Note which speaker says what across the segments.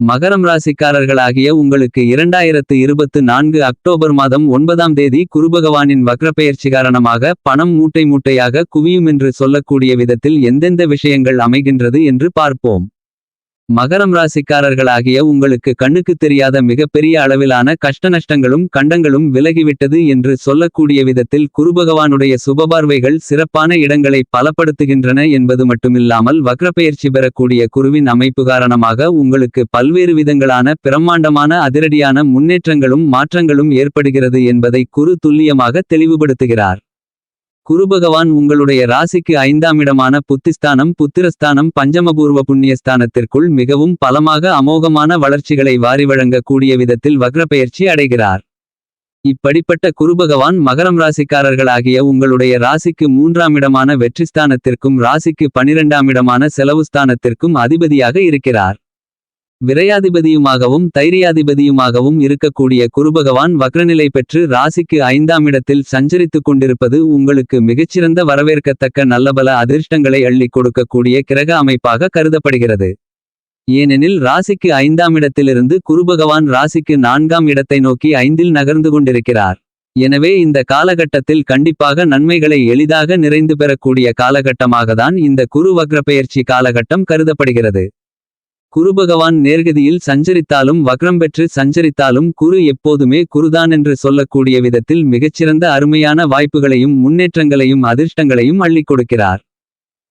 Speaker 1: மகரம் ராசிக்காரர்களாகிய உங்களுக்கு இரண்டாயிரத்து இருபத்து நான்கு அக்டோபர் மாதம் ஒன்பதாம் தேதி குருபகவானின் வக்ரப்பெயர்ச்சி காரணமாக பணம் மூட்டை மூட்டையாக குவியும் என்று சொல்லக்கூடிய விதத்தில் எந்தெந்த விஷயங்கள் அமைகின்றது என்று பார்ப்போம். மகரம் ராசிக்காரர்களாகிய உங்களுக்கு கண்ணுக்குத் தெரியாத மிகப்பெரிய அளவிலான கஷ்டநஷ்டங்களும் கண்டங்களும் விலகிவிட்டது என்று சொல்லக்கூடிய விதத்தில் குருபகவானுடைய சுபபார்வைகள் சிறப்பான இடங்களை பலப்படுத்துகின்றன என்பது மட்டுமில்லாமல் வக்ரப்பெயர்ச்சி பெறக்கூடிய குருவின் அமைப்பு காரணமாக உங்களுக்கு பல்வேறு விதங்களான பிரம்மாண்டமான அதிரடியான முன்னேற்றங்களும் மாற்றங்களும் ஏற்படுகிறது என்பதை குரு துல்லியமாக தெளிவுபடுத்துகிறார். குருபகவான் உங்களுடைய ராசிக்கு ஐந்தாம் இடமான புத்திஸ்தானம் புத்திரஸ்தானம் பஞ்சமபூர்வ புண்ணியஸ்தானத்திற்குள் மிகவும் பலமாக அமோகமான வளர்ச்சிகளை வாரி வழங்கக்கூடிய விதத்தில் வக்ரப்பெயர்ச்சி அடைகிறார். இப்படிப்பட்ட குருபகவான் மகரம் ராசிக்காரர்களாகிய உங்களுடைய ராசிக்கு மூன்றாம் இடமான வெற்றிஸ்தானத்திற்கும் ராசிக்கு பனிரெண்டாம் இடமான செலவுஸ்தானத்திற்கும் அதிபதியாக இருக்கிறார். விரையாதிபதியுமாகவும் தைரியாதிபதியுமாகவும் இருக்கக்கூடிய குருபகவான் வக்ரநிலை பெற்று ராசிக்கு ஐந்தாம் இடத்தில் சஞ்சரித்துக் கொண்டிருப்பது உங்களுக்கு மிகச்சிறந்த வரவேற்கத்தக்க நல்லபல அதிர்ஷ்டங்களை அள்ளிக் கொடுக்கக்கூடிய கிரக அமைப்பாக கருதப்படுகிறது. ஏனெனில் ராசிக்கு ஐந்தாம் இடத்திலிருந்து குருபகவான் ராசிக்கு நான்காம் இடத்தை நோக்கி ஐந்தில் நகர்ந்து கொண்டிருக்கிறார். எனவே இந்த காலகட்டத்தில் கண்டிப்பாக நன்மைகளை எளிதாக நிறைந்து பெறக்கூடிய காலகட்டமாகத்தான் இந்த குரு வக்ர பெயர்ச்சி காலகட்டம் கருதப்படுகிறது. குருபகவான் நேர்கதியில் சஞ்சரித்தாலும் வக்ரம் பெற்று சஞ்சரித்தாலும் குரு எப்போதுமே குருதான் என்று சொல்லக்கூடிய விதத்தில் மிகச்சிறந்த அருமையான வாய்ப்புகளையும் முன்னேற்றங்களையும் அதிர்ஷ்டங்களையும் அள்ளிக் கொடுக்கிறார்.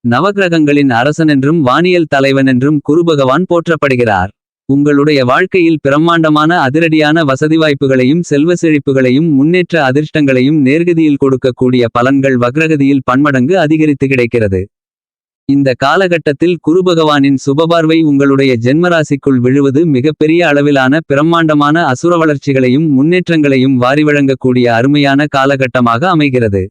Speaker 1: நவக்கிரகங்களின் அரசனென்றும் வானியல் தலைவனென்றும் குருபகவான் போற்றப்படுகிறார். உங்களுடைய வாழ்க்கையில் பிரம்மாண்டமான அதிரடியான வசதி வாய்ப்புகளையும் செல்வ செழிப்புகளையும் முன்னேற்ற அதிர்ஷ்டங்களையும் நேர்கதியில் கொடுக்கக்கூடிய பலன்கள் வக்ரகதியில் பன்மடங்கு அதிகரித்து கிடைக்கிறது. இந்த காலகட்டத்தில் குருபகவானின் சுபபார்வை உங்களுடைய ஜென்மராசிக்குள் விழுவது மிகப்பெரிய அளவிலான பிரம்மாண்டமான அசுர வளர்ச்சிகளையும் முன்னேற்றங்களையும் வாரி வழங்கக்கூடிய அருமையான காலகட்டமாக அமைகிறது.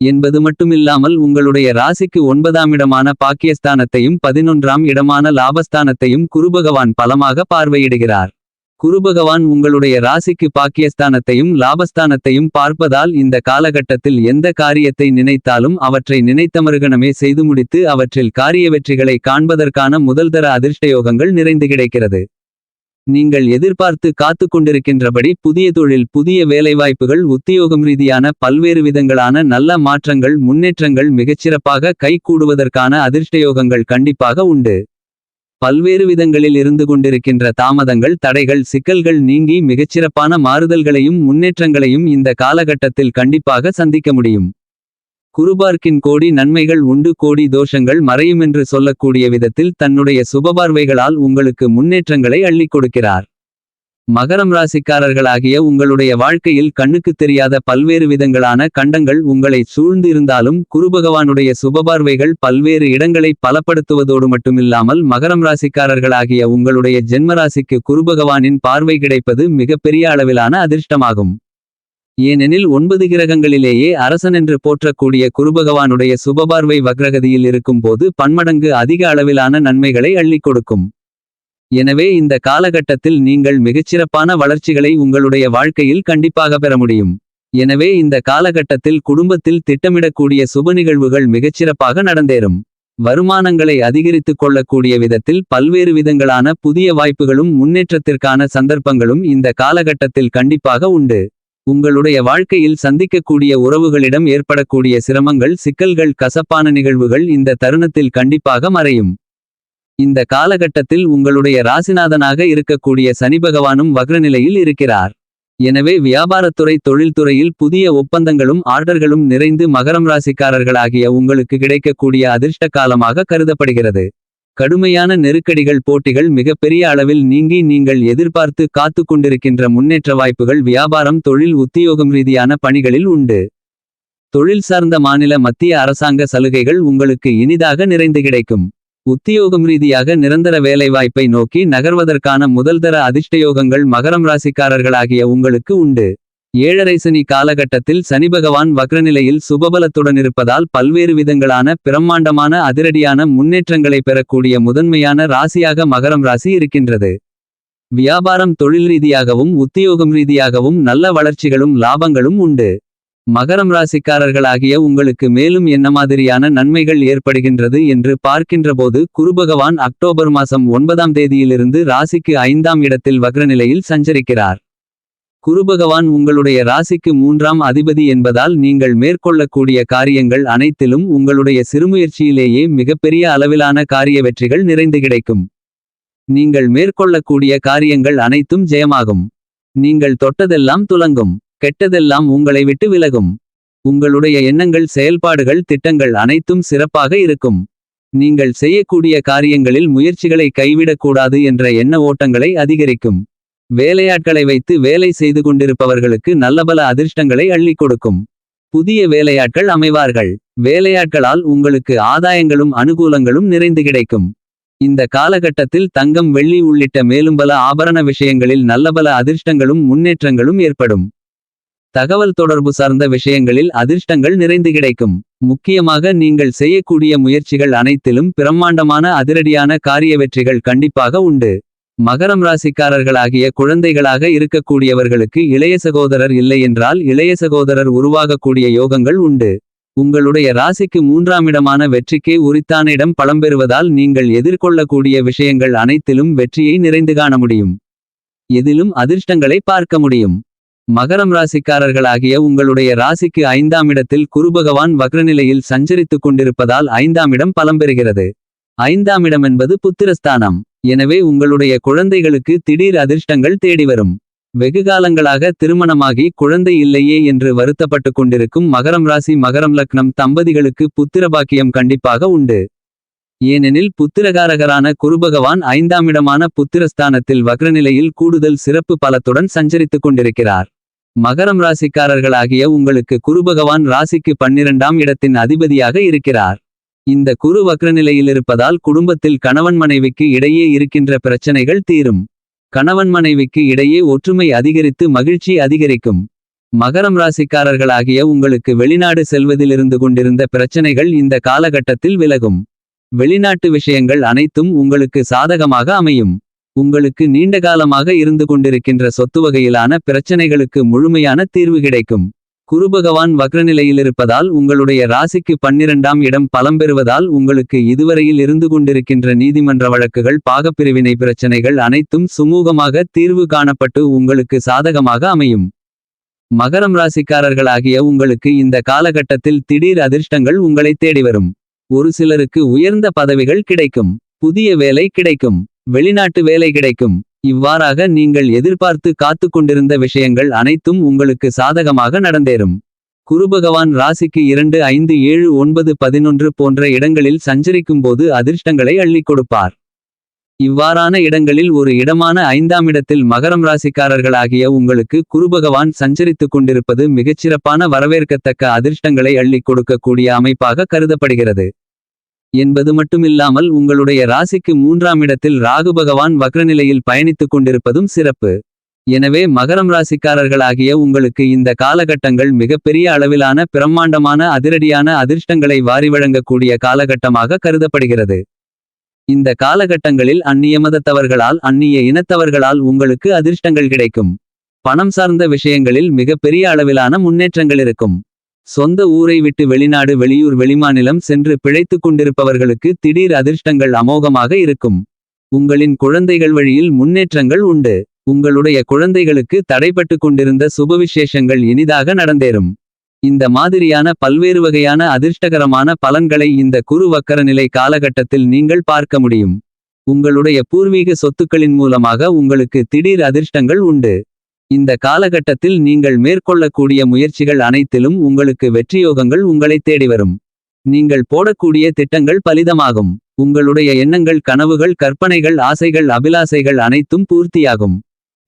Speaker 1: என்பது மட்டுமில்லாமல் உங்களுடைய ராசிக்கு ஒன்பதாம் இடமான பாக்கியஸ்தானத்தையும் பதினொன்றாம் இடமான லாபஸ்தானத்தையும் குருபகவான் பலமாக பார்வையிடுகிறார். குருபகவான் உங்களுடைய ராசிக்கு பாக்கியஸ்தானத்தையும் லாபஸ்தானத்தையும் பார்ப்பதால் இந்த காலகட்டத்தில் எந்த காரியத்தை நினைத்தாலும் அவற்றை நினைத்தமருகணமே செய்து முடித்து அவற்றில் காரிய வெற்றிகளை காண்பதற்கான முதல்தர அதிர்ஷ்டயோகங்கள் நிறைந்து கிடைக்கிறது. நீங்கள் எதிர்பார்த்து காத்து கொண்டிருக்கின்றபடி புதிய தொழில் புதிய வேலைவாய்ப்புகள் உத்தியோகம் ரீதியான பல்வேறு விதங்களான நல்ல மாற்றங்கள் முன்னேற்றங்கள் மிகச்சிறப்பாக கைகூடுவதற்கான அதிர்ஷ்டயோகங்கள் கண்டிப்பாக உண்டு. பல்வேறு விதங்களில் இருந்து கொண்டிருக்கின்ற தாமதங்கள் தடைகள் சிக்கல்கள் நீங்கி மிகச்சிறப்பான மாறுதல்களையும் முன்னேற்றங்களையும் இந்த காலகட்டத்தில் கண்டிப்பாக சந்திக்க முடியும். குருபார்க்கின் கோடி நன்மைகள் உண்டு கோடி தோஷங்கள் மறையுமென்று சொல்லக்கூடிய விதத்தில் தன்னுடைய சுபபார்வைகளால் உங்களுக்கு முன்னேற்றங்களை அள்ளிக் கொடுக்கிறார். மகரம் ராசிக்காரர்களாகிய உங்களுடைய வாழ்க்கையில் கண்ணுக்குத் தெரியாத பல்வேறு விதங்களான கண்டங்கள் உங்களை சூழ்ந்து இருந்தாலும் குருபகவானுடைய சுபபார்வைகள் பல்வேறு இடங்களை பலப்படுத்துவதோடு மட்டுமில்லாமல் மகரம் ராசிக்காரர்களாகிய உங்களுடைய ஜென்மராசிக்கு குருபகவானின் பார்வை கிடைப்பது மிகப்பெரிய அளவிலான அதிர்ஷ்டமாகும். ஏனெனில் ஒன்பது கிரகங்களிலேயே அரசனென்று போற்றக்கூடிய குருபகவானுடைய சுபபார்வை வக்ரகதியில் இருக்கும்போது பன்மடங்கு அதிக அளவிலான நன்மைகளை அள்ளிக் கொடுக்கும். எனவே இந்த காலகட்டத்தில் நீங்கள் மிகச்சிறப்பான வளர்ச்சிகளை உங்களுடைய வாழ்க்கையில் கண்டிப்பாக பெற முடியும். எனவே இந்த காலகட்டத்தில் குடும்பத்தில் திட்டமிடக்கூடிய சுப நிகழ்வுகள் மிகச்சிறப்பாக நடந்தேறும். வருமானங்களை அதிகரித்துக் கொள்ளக்கூடிய விதத்தில் பல்வேறு விதங்களான புதிய வாய்ப்புகளும் முன்னேற்றத்திற்கான சந்தர்ப்பங்களும் இந்த காலகட்டத்தில் கண்டிப்பாக உண்டு. உங்களுடைய வாழ்க்கையில் சந்திக்கக்கூடிய உறவுகளிடம் ஏற்படக்கூடிய சிரமங்கள் சிக்கல்கள் கசப்பான நிகழ்வுகள் இந்த தருணத்தில் கண்டிப்பாக மறையும். இந்த காலகட்டத்தில் உங்களுடைய ராசிநாதனாக இருக்கக்கூடிய சனி பகவானும் வக்ரநிலையில் இருக்கிறார். எனவே வியாபாரத்துறை தொழில்துறையில் புதிய ஒப்பந்தங்களும் ஆர்டர்களும் நிறைந்து மகரம் ராசிக்காரர்களாகிய உங்களுக்கு கிடைக்கக்கூடிய அதிர்ஷ்ட காலமாக கருதப்படுகிறது. கடுமையான நெருக்கடிகள் போட்டிகள் மிகப்பெரிய அளவில் நீங்கி நீங்கள் எதிர்பார்த்து காத்து கொண்டிருக்கின்ற முன்னேற்ற வாய்ப்புகள் வியாபாரம் தொழில் உத்தியோகம் ரீதியான பணிகளில் உண்டு. தொழில் சார்ந்த மாநில மத்திய அரசாங்க சலுகைகள் உங்களுக்கு இனிதாக நிறைந்து கிடைக்கும். உத்தியோகம் ரீதியாக நிரந்தர வேலைவாய்ப்பை நோக்கி நகர்வதற்கான முதல்தர அதிர்ஷ்டயோகங்கள் மகரம் ராசிக்காரர்களாகிய உங்களுக்கு உண்டு. ஏழரை சனி காலகட்டத்தில் சனிபகவான் வக்ரநிலையில் சுபபலத்துடன் இருப்பதால் பல்வேறு விதங்களான பிரம்மாண்டமான அதிரடியான முன்னேற்றங்களை பெறக்கூடிய முதன்மையான ராசியாக மகரம் ராசி இருக்கின்றது. வியாபாரம் தொழில் ரீதியாகவும் உத்தியோகம் ரீதியாகவும் நல்ல வளர்ச்சிகளும் லாபங்களும் உண்டு. மகரம் ராசிக்காரர்களாகிய உங்களுக்கு மேலும் என்ன மாதிரியான நன்மைகள் ஏற்படுகின்றது என்று பார்க்கின்றபோது குருபகவான் அக்டோபர் மாதம் ஒன்பதாம் தேதியிலிருந்து ராசிக்கு ஐந்தாம் இடத்தில் வக்ரநிலையில் சஞ்சரிக்கிறார். குருபகவான் உங்களுடைய ராசிக்கு மூன்றாம் அதிபதி என்பதால் நீங்கள் மேற்கொள்ளக்கூடிய காரியங்கள் அனைத்திலும் உங்களுடைய சிறுமுயற்சியிலேயே மிகப்பெரிய அளவிலான காரிய வெற்றிகள் நிறைந்து கிடைக்கும். நீங்கள் மேற்கொள்ளக்கூடிய காரியங்கள் அனைத்தும் ஜெயமாகும். நீங்கள் தொட்டதெல்லாம் துலங்கும். கெட்டதெல்லாம் உங்களை விட்டு விலகும். உங்களுடைய எண்ணங்கள் செயல்பாடுகள் திட்டங்கள் அனைத்தும் சிறப்பாக இருக்கும். நீங்கள் செய்யக்கூடிய காரியங்களில் முயற்சிகளை கைவிடக்கூடாது என்ற எண்ண ஓட்டங்களை அதிகரிக்கும். வேலையாட்களை வைத்து வேலை செய்து கொண்டிருப்பவர்களுக்கு நல்லபல அதிர்ஷ்டங்களை அள்ளிக் கொடுக்கும். புதிய வேலையாட்கள் அமைவார்கள். வேலையாட்களால் உங்களுக்கு ஆதாயங்களும் அனுகூலங்களும் நிறைந்து கிடைக்கும். இந்த காலகட்டத்தில் தங்கம் வெள்ளி உள்ளிட்ட மேலும் பல ஆபரண விஷயங்களில் நல்லபல அதிர்ஷ்டங்களும் முன்னேற்றங்களும் ஏற்படும். தகவல் தொடர்பு சார்ந்த விஷயங்களில் அதிர்ஷ்டங்கள் நிறைந்து கிடைக்கும். முக்கியமாக நீங்கள் செய்யக்கூடிய முயற்சிகள் அனைத்திலும் பிரம்மாண்டமான அதிரடியான காரிய வெற்றிகள் கண்டிப்பாக உண்டு. மகரம் ராசிக்காரர்களாகிய குழந்தைகளாக இருக்கக்கூடியவர்களுக்கு இளைய சகோதரர் இல்லை என்றால் இளைய சகோதரர் உருவாகக்கூடிய யோகங்கள் உண்டு. உங்களுடைய ராசிக்கு மூன்றாம் இடமான வெற்றிக்கே உரித்தான இடம் பழம்பெறுவதால் நீங்கள் எதிர்கொள்ளக்கூடிய விஷயங்கள் அனைத்திலும் வெற்றியை நிறைந்து காண முடியும். எதிலும் அதிர்ஷ்டங்களை பார்க்க முடியும். மகரம் ராசிக்காரர்களாகிய உங்களுடைய ராசிக்கு ஐந்தாம் இடத்தில் குருபகவான் வக்ரநிலையில் சஞ்சரித்துக் கொண்டிருப்பதால் ஐந்தாம் இடம் பலம் பெறுகிறது. ஐந்தாம் இடம் என்பது புத்திரஸ்தானம். எனவே உங்களுடைய குழந்தைகளுக்கு திடீர் அதிர்ஷ்டங்கள் தேடி வரும் வெகுகாலங்களாக திருமணமாகி குழந்தை இல்லையே என்று வருத்தப்பட்டு கொண்டிருக்கும் மகரம் ராசி மகரம் லக்னம் தம்பதிகளுக்கு புத்திரபாக்கியம் கண்டிப்பாக உண்டு. ஏனெனில் புத்திரகாரகரான குருபகவான் ஐந்தாம் இடமான புத்திரஸ்தானத்தில் வக்ரநிலையில் கூடுதல் சிறப்பு பலத்துடன் சஞ்சரித்துக் கொண்டிருக்கிறார். மகரம் ராசிக்காரர்களாகிய உங்களுக்கு குருபகவான் ராசிக்கு பன்னிரண்டாம் இடத்தின் அதிபதியாக இருக்கிறார். இந்த குரு வக்ரநிலையில் இருப்பதால் குடும்பத்தில் கணவன் மனைவிக்கு இடையே இருக்கின்ற பிரச்சனைகள் தீரும். கணவன் மனைவிக்கு இடையே ஒற்றுமை அதிகரித்து மகிழ்ச்சி அதிகரிக்கும். மகரம் ராசிக்காரர்களாகிய உங்களுக்கு வெளிநாடு செல்வதிலிருந்து கொண்டிருந்த பிரச்சனைகள் இந்த காலகட்டத்தில் விலகும். வெளிநாட்டு விஷயங்கள் அனைத்தும் உங்களுக்கு சாதகமாக அமையும். உங்களுக்கு நீண்டகாலமாக இருந்து கொண்டிருக்கின்ற சொத்து வகையிலான பிரச்சனைகளுக்கு முழுமையான தீர்வு கிடைக்கும். குருபகவான் வக்ரநிலையிலிருப்பதால் உங்களுடைய ராசிக்கு பன்னிரண்டாம் இடம் பலம் பெறுவதால் உங்களுக்கு இதுவரையில் இருந்து கொண்டிருக்கின்ற நீதிமன்ற வழக்குகள் பாகப்பிரிவினை பிரச்சனைகள் அனைத்தும் சுமூகமாக தீர்வு காணப்பட்டு உங்களுக்கு சாதகமாக அமையும். மகரம் ராசிக்காரர்களாகிய உங்களுக்கு இந்த காலகட்டத்தில் திடீர் அதிர்ஷ்டங்கள் உங்களை தேடி வரும். ஒரு சிலருக்கு உயர்ந்த பதவிகள் கிடைக்கும். புதிய வேலை கிடைக்கும். வெளிநாட்டு வேலை கிடைக்கும். இவ்வாறாக நீங்கள் எதிர்பார்த்து காத்து கொண்டிருந்த விஷயங்கள் அனைத்தும் உங்களுக்கு சாதகமாக நடந்தேறும். குருபகவான் ராசிக்கு இரண்டு ஐந்து ஏழு ஒன்பது பதினொன்று போன்ற இடங்களில் சஞ்சரிக்கும்போது அதிர்ஷ்டங்களை அள்ளிக் கொடுப்பார். இவ்வாறான இடங்களில் ஒரு இடமான ஐந்தாம் இடத்தில் மகரம் ராசிக்காரர்களாகிய உங்களுக்கு குருபகவான் சஞ்சரித்துக் கொண்டிருப்பது மிகச்சிறப்பான வரவேற்கத்தக்க அதிர்ஷ்டங்களை அள்ளிக் கொடுக்கக்கூடிய அமைப்பாக கருதப்படுகிறது. என்பது மட்டுமில்லாமல் உங்களுடைய ராசிக்கு மூன்றாம் இடத்தில் ராகு பகவான் வக்ரநிலையில் பயணித்துக் கொண்டிருப்பதும் சிறப்பு. எனவே மகரம் ராசிக்காரர்களாகிய உங்களுக்கு இந்த காலகட்டங்கள் மிகப்பெரிய அளவிலான பிரம்மாண்டமான அதிரடியான அதிர்ஷ்டங்களை வாரி வழங்கக்கூடிய காலகட்டமாக கருதப்படுகிறது. இந்த காலகட்டங்களில் அந்நிய மதத்தவர்களால் அந்நிய இனத்தவர்களால் உங்களுக்கு அதிர்ஷ்டங்கள் கிடைக்கும். பணம் சார்ந்த விஷயங்களில் மிகப்பெரிய அளவிலான முன்னேற்றங்கள் இருக்கும். சொந்த ஊரை விட்டு வெளிநாடு வெளியூர் வெளிமாநிலம் சென்று பிழைத்துக் கொண்டிருப்பவர்களுக்கு திடீர் அதிர்ஷ்டங்கள் அமோகமாக இருக்கும். உங்களின் குழந்தைகள் வழியில் முன்னேற்றங்கள் உண்டு. உங்களுடைய குழந்தைகளுக்கு தடைப்பட்டு கொண்டிருந்த சுபவிசேஷங்கள் இனிதாக நடந்தேறும். இந்த மாதிரியான பல்வேறு வகையான அதிர்ஷ்டகரமான பலன்களை இந்த குரு வக்கரநிலை காலகட்டத்தில் நீங்கள் பார்க்க முடியும். உங்களுடைய பூர்வீக சொத்துக்களின் மூலமாக உங்களுக்கு திடீர் அதிர்ஷ்டங்கள் உண்டு. இந்த காலகட்டத்தில் நீங்கள் மேற்கொள்ளக்கூடிய முயற்சிகள் அனைத்திலும் உங்களுக்கு வெற்றியோகங்கள் உங்களை தேடி வரும். நீங்கள் போடக்கூடிய திட்டங்கள் பலிதமாகும். உங்களுடைய எண்ணங்கள் கனவுகள் கற்பனைகள் ஆசைகள் அபிலாசைகள் அனைத்தும் பூர்த்தியாகும்.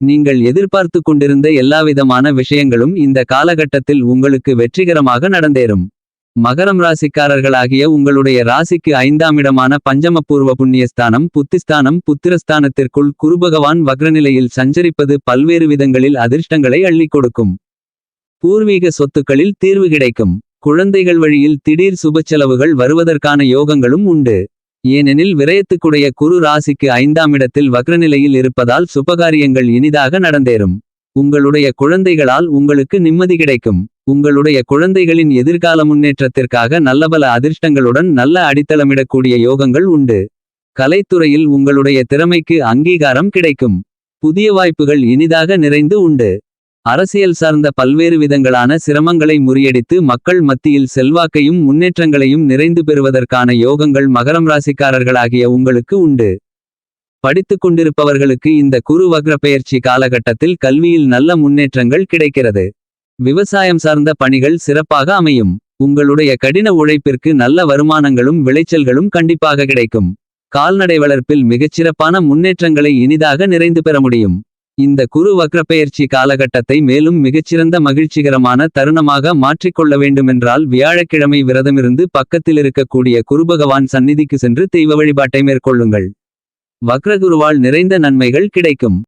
Speaker 1: நீங்கள் எதிர்பார்த்து கொண்டிருந்த எல்லாவிதமான விஷயங்களும் இந்த காலகட்டத்தில் உங்களுக்கு வெற்றிகரமாக நடந்தேறும். மகரம் ராசிக்காரர்களாகிய உங்களுடைய ராசிக்கு ஐந்தாம் இடமான பஞ்சமபூர்வ புண்ணியஸ்தானம் புத்திஸ்தானம் புத்திரஸ்தானத்திற்குள் குருபகவான் வக்ரநிலையில் சஞ்சரிப்பது பல்வேறு விதங்களில் அதிர்ஷ்டங்களை அள்ளிக் கொடுக்கும். பூர்வீக சொத்துக்களில் தீர்வு கிடைக்கும். குழந்தைகள் வழியில் திடீர் சுபச்செலவுகள் வருவதற்கான யோகங்களும் உண்டு. ஏனெனில் விரயத்துக்குடைய குரு ராசிக்கு ஐந்தாம் இடத்தில் வக்ரநிலையில் இருப்பதால் சுபகாரியங்கள் இனிதாக நடந்தேறும். உங்களுடைய குழந்தைகளால் உங்களுக்கு நிம்மதி கிடைக்கும். உங்களுடைய குழந்தைகளின் எதிர்கால முன்னேற்றத்திற்காக நல்லபல அதிர்ஷ்டங்களுடன் நல்ல அடித்தளமிடக்கூடிய யோகங்கள் உண்டு. கலைத்துறையில் உங்களுடைய திறமைக்கு அங்கீகாரம் கிடைக்கும். புதிய வாய்ப்புகள் இனிதாக நிறைந்து உண்டு. அரசியல் சார்ந்த பல்வேறு விதங்களான சிரமங்களை முறியடித்து மக்கள் மத்தியில் செல்வாக்கையும் முன்னேற்றங்களையும் நிறைந்து பெறுவதற்கான யோகங்கள் மகரம் ராசிக்காரர்களாகிய உங்களுக்கு உண்டு. படித்துக் கொண்டிருப்பவர்களுக்கு இந்த குரு வக்ர பெயர்ச்சி காலகட்டத்தில் கல்வியில் நல்ல முன்னேற்றங்கள் கிடைக்கிறது. விவசாயம் சார்ந்த பணிகள் சிறப்பாக அமையும். உங்களுடைய கடின உழைப்பிற்கு நல்ல வருமானங்களும் விளைச்சல்களும் கண்டிப்பாக கிடைக்கும். கால்நடை வளர்ப்பில் மிகச்சிறப்பான முன்னேற்றங்களை இனிதாக நிறைந்து பெற முடியும். இந்த குரு வக்ரப்பெயர்ச்சி காலகட்டத்தை மேலும் மிகச்சிறந்த மகிழ்ச்சிகரமான தருணமாக மாற்றிக்கொள்ள வேண்டுமென்றால் வியாழக்கிழமை விரதமிருந்து பக்கத்தில் இருக்கக்கூடிய குருபகவான் சந்நிதிக்கு சென்று தெய்வ வழிபாட்டை மேற்கொள்ளுங்கள். வக்ரகுருவால் நிறைந்த நன்மைகள் கிடைக்கும்.